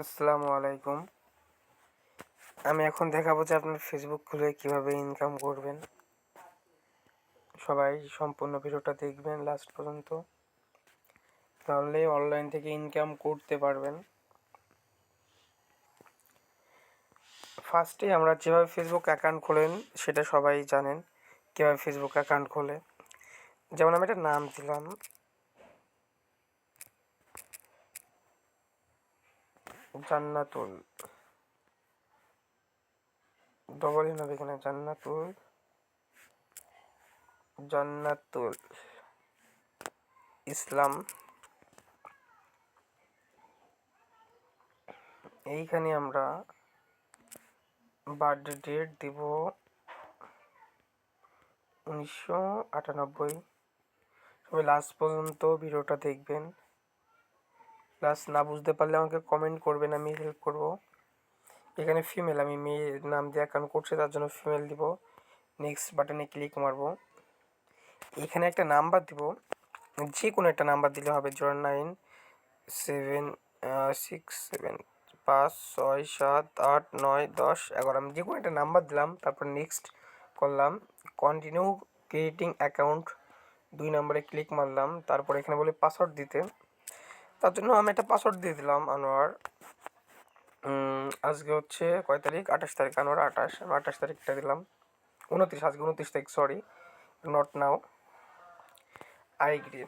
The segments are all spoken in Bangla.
আসসালামু আলাইকুম। আমি এখন দেখাবো যে আপনার ফেসবুক খুলে কীভাবে ইনকাম করবেন। সবাই সম্পূর্ণ ভিডিওটা দেখবেন লাস্ট পর্যন্ত। তাহলে অনলাইন থেকে ইনকাম করতে পারবেন। ফার্স্টে আমরা যেভাবে ফেসবুক অ্যাকাউন্ট খোলেন, সেটা সবাই জানেন কীভাবে ফেসবুক অ্যাকাউন্ট খোলে। যেমন আমি একটা নাম দিলাম। জান্নাতুল। ডবল ইন হবে এখানে, জান্নাতুল জান্নাতুল ইসলাম। এইখানে আমরা বার্থডে ডেট দিব উনিশশো আটানব্বই। সবাই লাস্ট পর্যন্ত ভিডিওটা দেখবেন। প্লাস না বুঝতে পারলে আমাকে কমেন্ট করবেন আমি হেল্প করব। এখানে ফিমেল আমি মেয়ের নাম দিয়ে অ্যাকাউন্ট করছি, তার জন্য ফিমেল দিব। নেক্সট বাটনে ক্লিক মারবো। এখানে একটা নাম্বার দিব। যে কোনো একটা নাম্বার দিলে হবে zero nine seven six seven পাঁচ, ছয়, সাত, আট, নয়, দশ, এগারো, আমি যে কোনো একটা নাম্বার দিলাম, তারপর নেক্সট করলাম। কন্টিনিউ ক্রিয়েটিং অ্যাকাউন্ট দুই নম্বরে ক্লিক মারলাম। তারপর এখানে বলে পাসওয়ার্ড দিতে। তার জন্য আমি একটা পাসওয়ার্ড দিয়ে দিলাম আনোয়ার। আজকে হচ্ছে কয় তারিখ? আঠাশ তারিখ, আনোয়ার আঠাশ। আমি আঠাশ তারিখটা দিলাম। উনত্রিশ, আজকে উনত্রিশ তারিখ sorry not now I agree.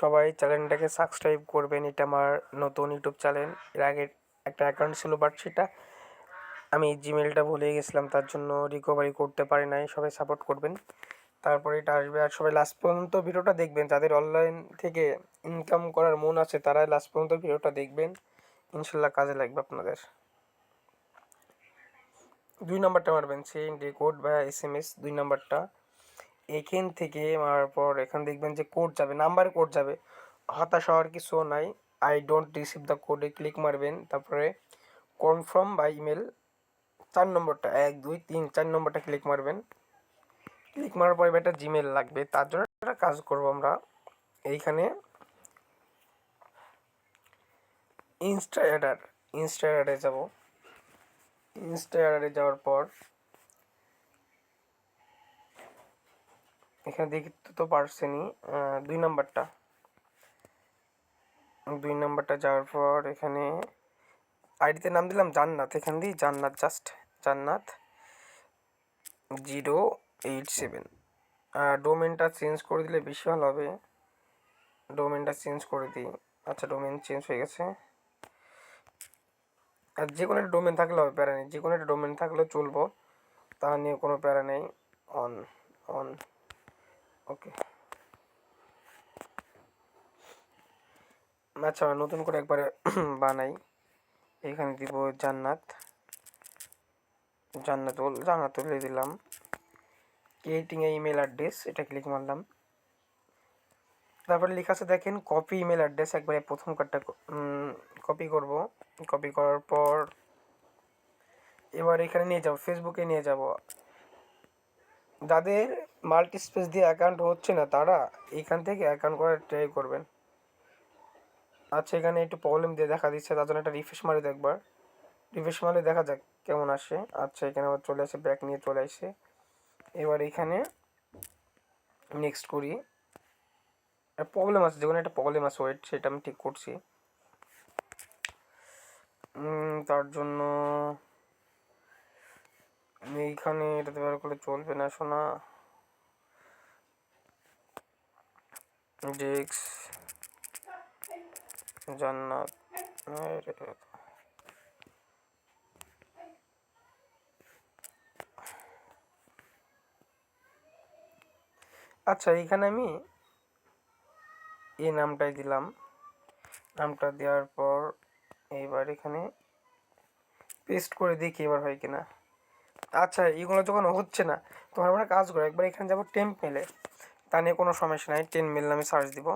সবাই চ্যানেলটাকে সাবস্ক্রাইব করবেন, এটা আমার নতুন ইউটিউব চ্যানেল। এর আগে একটা অ্যাকাউন্ট ছিল বাট সেটা আমি জিমেলটা ভুলে গেছিলাম, তার জন্য রিকভারি করতে পারি নাই। সবাই সাপোর্ট করবেন। তারপরে এটা আসবে। আর সবাই লাস্ট পর্যন্ত ভিডিওটা দেখবেন। যাদের অনলাইন থেকে ইনকাম করার মন আছে তারা লাস্ট পর্যন্ত ভিডিওটা দেখবেন। ইনশাল্লাহ কাজে লাগবে আপনাদের। দুই নাম্বারটা মারবেন সেন্ড কোড বা এস এম এস দুই নাম্বারটা। এখান থেকে মারার পর এখান দেখবেন যে কোড যাবে নাম্বারে কোড যাবে। হতাশ হওয়ার কিছু নাই। আই ডোন্ট রিসিভ দ্য কোডে ক্লিক মারবেন। তারপরে কনফার্ম বা ইমেল চার নম্বরটা, এক, দুই, তিন, চার নম্বরটা ক্লিক মারবেন। ক্লিক মারার পরে একটা জিমেল লাগবে, তার জন্য একটা কাজ করব আমরা। এইখানে ইনস্টা অ্যাডার ইনস্টা অ্যাডারে যাব। ইনস্টা অ্যাডারে যাওয়ার পর এখানে দেখতে তো পারছেনই দুই নাম্বারটা। দুই নাম্বারটা যাওয়ার পর এখানে আইডিতে নাম দিলাম জান্নাত, এখান দিয়ে Jannat just Jannat, zero eight seven ডোমেনটা change করে দিলে বেশি ভালো হবে। ডোমেনটা চেঞ্জ করে দিই। আচ্ছা ডোমেন চেঞ্জ হয়ে গেছে। আর যে কোনো একটা ডোমেন থাকলে হবে, প্যারা নেই। যে কোনো একটা ডোমেন থাকলে চলবো। তা নিয়ে কোনো প্যারা নেই। অন অন ওকে আচ্ছা নতুন করে একবারে বানাই। এখানে দিব জান্নাত। জান্নাতুল জান্নাতুল দিলাম। ক্রিয়েটিং এ ইমেল অ্যাড্রেস এটা ক্লিক মারলাম। তারপরে লেখা আছে, দেখেন কপি ইমেল অ্যাড্রেস একবারে প্রথম কার্ডটা কপি করব। কপি করার পর এবার এখানে নিয়ে যাব ফেসবুকে নিয়ে যাব। যাদের মাল্টি স্পেস দিয়ে অ্যাকাউন্ট হচ্ছে না, তারা এখান থেকে অ্যাকাউন্ট করার ট্রাই করবেন। আচ্ছা এখানে একটু প্রবলেম দিয়ে দেখা দিচ্ছে, তার জন্য একটা রিফ্রেশ মারি একবার রিফ্রেশ মারলে দেখা যাক কেমন আসে। আচ্ছা এখানে আবার চলে আসে ব্যাক নিয়ে চলে আসে। এবার এখানে নেক্সট করি। প্রবলেম আছে যে কোনো একটা প্রবলেম আছে ওয়েট সেটা আমি ঠিক করছি। তার জন্য এইখানে এটাতে ব্যবহার করলে চলবে না শোনা ডেক্স জান্নাত আচ্ছা এইখানে আমি এই নামটাই দিলাম। নামটা দেওয়ার পর এইবার এখানে পেস্ট করে দেখি এবার হয় কিনা। আচ্ছা এগুলো যখন হচ্ছে না, তখন আমরা কাজ করো। একবার এখানে যাব টেম্প মেলে তা নিয়ে কোনো সমস্যা নাই টেন মেল নামে সার্চ দিব।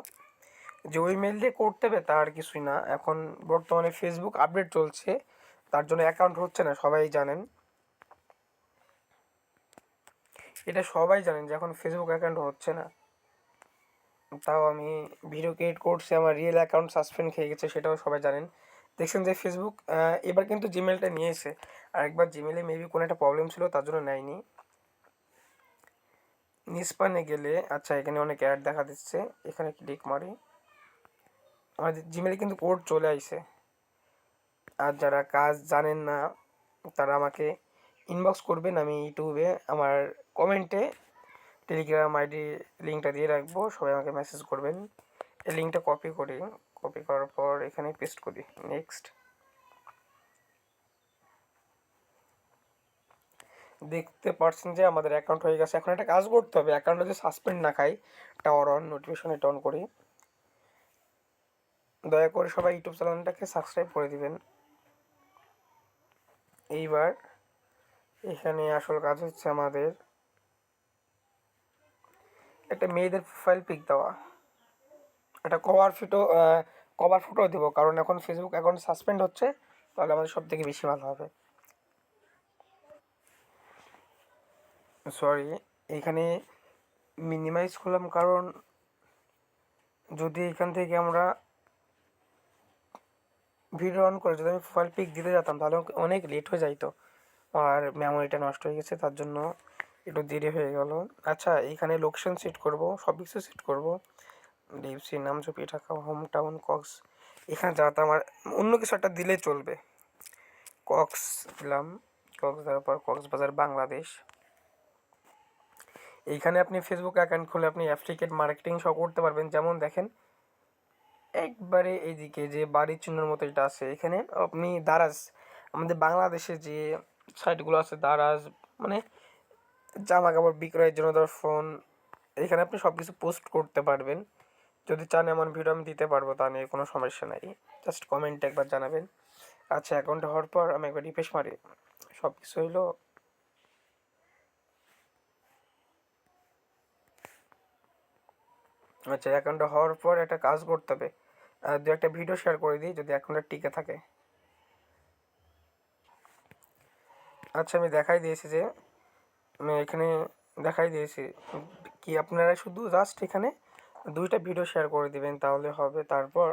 যে ওই মেল দিয়ে করতে হবে, তার কিছুই না। এখন বর্তমানে ফেসবুক আপডেট চলছে, তার জন্য অ্যাকাউন্ট হচ্ছে না, সবাই জানেন। এটা সবাই জানেন যে এখন ফেসবুক অ্যাকাউন্ট হচ্ছে না। তাও আমি ভিডিও ক্রিয়েট করছি, আমার রিয়েল অ্যাকাউন্ট সাসপেন্ড খেয়ে গেছে, সেটাও সবাই জানেন। দেখছেন যে ফেসবুক এবার কিন্তু জিমেলটা নিয়েছে। আর একবার জিমেলে মেবি কোনো একটা প্রবলেম ছিল, তার জন্য নেয়নি। নিসপানে গেলে আচ্ছা এখানে অনেক অ্যাড দেখা দিচ্ছে, এখানে ক্লিক মারি। আমাদের জিমেলে কিন্তু কোড চলে আইছে। আর যারা কাজ জানেন না, তারা আমাকে ইনবক্স করবেন আমি ইউটিউবে আমার কমেন্টে টেলিগ্রাম আইডি লিঙ্কটা দিয়ে রাখব, সবাই আমাকে মেসেজ করবেন। এই লিঙ্কটা কপি করি কপি করার পর এখানে পেস্ট করি। নেক্সট দেখতে পারছেন যে আমাদের অ্যাকাউন্ট হয়ে গেছে। এখন একটা কাজ করতে হবে অ্যাকাউন্টে যদি সাসপেন্ড না খাই টাওয়ার অন নোটিফিকেশন এটা অন করি। দয়া করে সবাই ইউটিউব চ্যানেলটাকে সাবস্ক্রাইব করে দিবেন। এইবার এখানে আসল কাজ হচ্ছে আমাদের একটা মেয়েদের প্রোফাইল পিক দেওয়া। একটা কভার ফটো কভার ফটো দেবো, কারণ এখন ফেসবুক অ্যাকাউন্ট সাসপেন্ড হচ্ছে, তাহলে আমাদের সব থেকে বেশি ভালো হবে। সরি এখানে মিনিমাইজ করলাম, কারণ যদি এখান থেকে আমরা ভিডিও অন করে যদি আমি প্রোফাইল পিক দিতে যেতাম, তাহলে অনেক লেট হয়ে যাইতো। আর মেমোরিটা নষ্ট হয়ে গেছে, তার জন্য একটু দেরি হয়ে গেল। আচ্ছা এইখানে লোকেশন সেট করব, সব কিছু সেট করব। ডিএফসি নাম চুপি ঢাকা হোম টাউন কক্স এখানে যাতে আমার, অন্য কিছু একটা দিলে চলবে। কক্স দিলাম কক্স দেওয়ার পর কক্সবাজার বাংলাদেশ। এইখানে আপনি ফেসবুক অ্যাকাউন্ট খুলে আপনি অ্যাফ্লিকেট মার্কেটিং সব করতে পারবেন। যেমন দেখেন, একবারে এইদিকে যে বাড়ির চিহ্নের মতো এটা আছে। এখানে আপনি দারাজ, আমাদের বাংলাদেশে যে সাইটগুলো আছে, দারাজ মানে জামা কাপড় বিক্রয়ের জন্য ধর ফোন, এখানে আপনি সব কিছু পোস্ট করতে পারবেন। যদি চান এমন ভিডিও আমি দিতে পারব, তা নিয়ে কোনো সমস্যা নাই। জাস্ট কমেন্টে একবার জানাবেন। আচ্ছা অ্যাকাউন্ট হওয়ার পর আমি একবার রিফ্রেশ মারি। সব কিছু হইল। আচ্ছা অ্যাকাউন্টটা হওয়ার পর একটা কাজ করতে হবে। দু একটা ভিডিও শেয়ার করে দিই, যদি অ্যাকাউন্টটা টিকে থাকে। আচ্ছা আমি দেখাই দিয়েছি যে, আমি এখানে দেখাই দিয়েছি। কি আপনারা শুধু জাস্ট এখানে দুইটা ভিডিও শেয়ার করে দিবেন, তাহলে হবে তারপর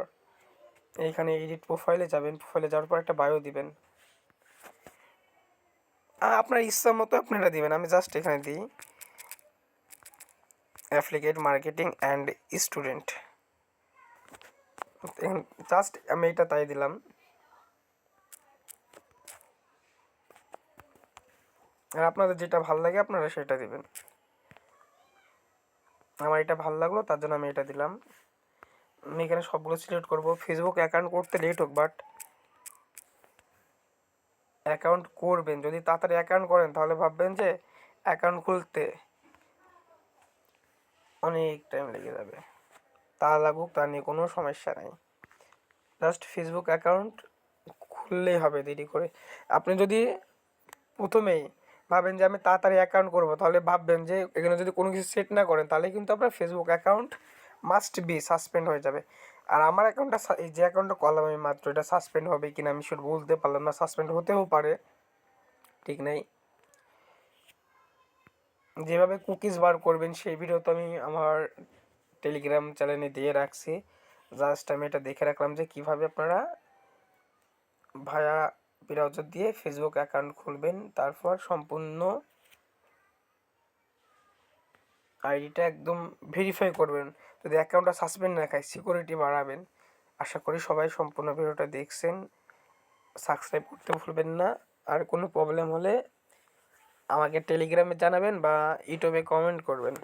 এইখানে এডিট প্রোফাইলে যাবেন প্রোফাইলে যাওয়ার পর একটা বায়ো দিবেন। আপনার ইচ্ছা মতো আপনারা দিবেন, আমি জাস্ট এখানে দিই। Affiliate marketing and student just আমি এটা তাই দিলাম। আর আপনাদের যেটা ভালো লাগে আপনারা সেটা দিবেন। আমার এটা ভালো লাগল, তার জন্য আমি এটা দিলাম। আমি এখানে সবগুলো সিলেক্ট করব। ফেসবুক অ্যাকাউন্ট করতে লেট হোক বাট অ্যাকাউন্ট করবেন। যদি তাড়াতাড়ি অ্যাকাউন্ট করেন, তাহলে ভাববেন যে অ্যাকাউন্ট খুলতে অনেক টাইম লেগে যাবে। তা লাগুক, তা নিয়ে কোনো সমস্যা নাই। জাস্ট ফেসবুক অ্যাকাউন্ট খুললেই হবে, দেরি করে। আপনি যদি প্রথমেই ভাবেন যে আমি তাড়াতাড়ি অ্যাকাউন্ট করব, তাহলে ভাববেন যে এখানে যদি কোনো কিছু সেট না করেন, তাহলে কিন্তু আপনার Facebook account must be suspend হয়ে যাবে। আর আমার অ্যাকাউন্টটা এই যে অ্যাকাউন্টটা করলাম আমি মাত্র, এটা সাসপেন্ড হবে কিনা আমি সেটা বলতে পারলাম না সাসপেন্ড হতেও পারে, ঠিক নেই। যেভাবে কুকিজ বার করবেন, সেই ভিডিও তো আমি আমার টেলিগ্রাম চ্যানেলে দিয়ে রাখছি। জাস্ট আমি এটা দেখে রাখলাম যে কীভাবে আপনারা ভায়া ব্রাউজার দিয়ে ফেসবুক অ্যাকাউন্ট খুলবেন। তারপর সম্পূর্ণ আইডিটা একদম ভেরিফাই করবেন। যদি অ্যাকাউন্টটা সাসপেন্ড না খায় সিকিউরিটি বাড়াবেন। আশা করি সবাই সম্পূর্ণ ভিডিওটা দেখছেন। সাবস্ক্রাইব করতে ভুলবেন না। আর কোনো প্রবলেম হলে আমাকে টেলিগ্রামে জানাবেন বা ইউটিউবে কমেন্ট করবেন।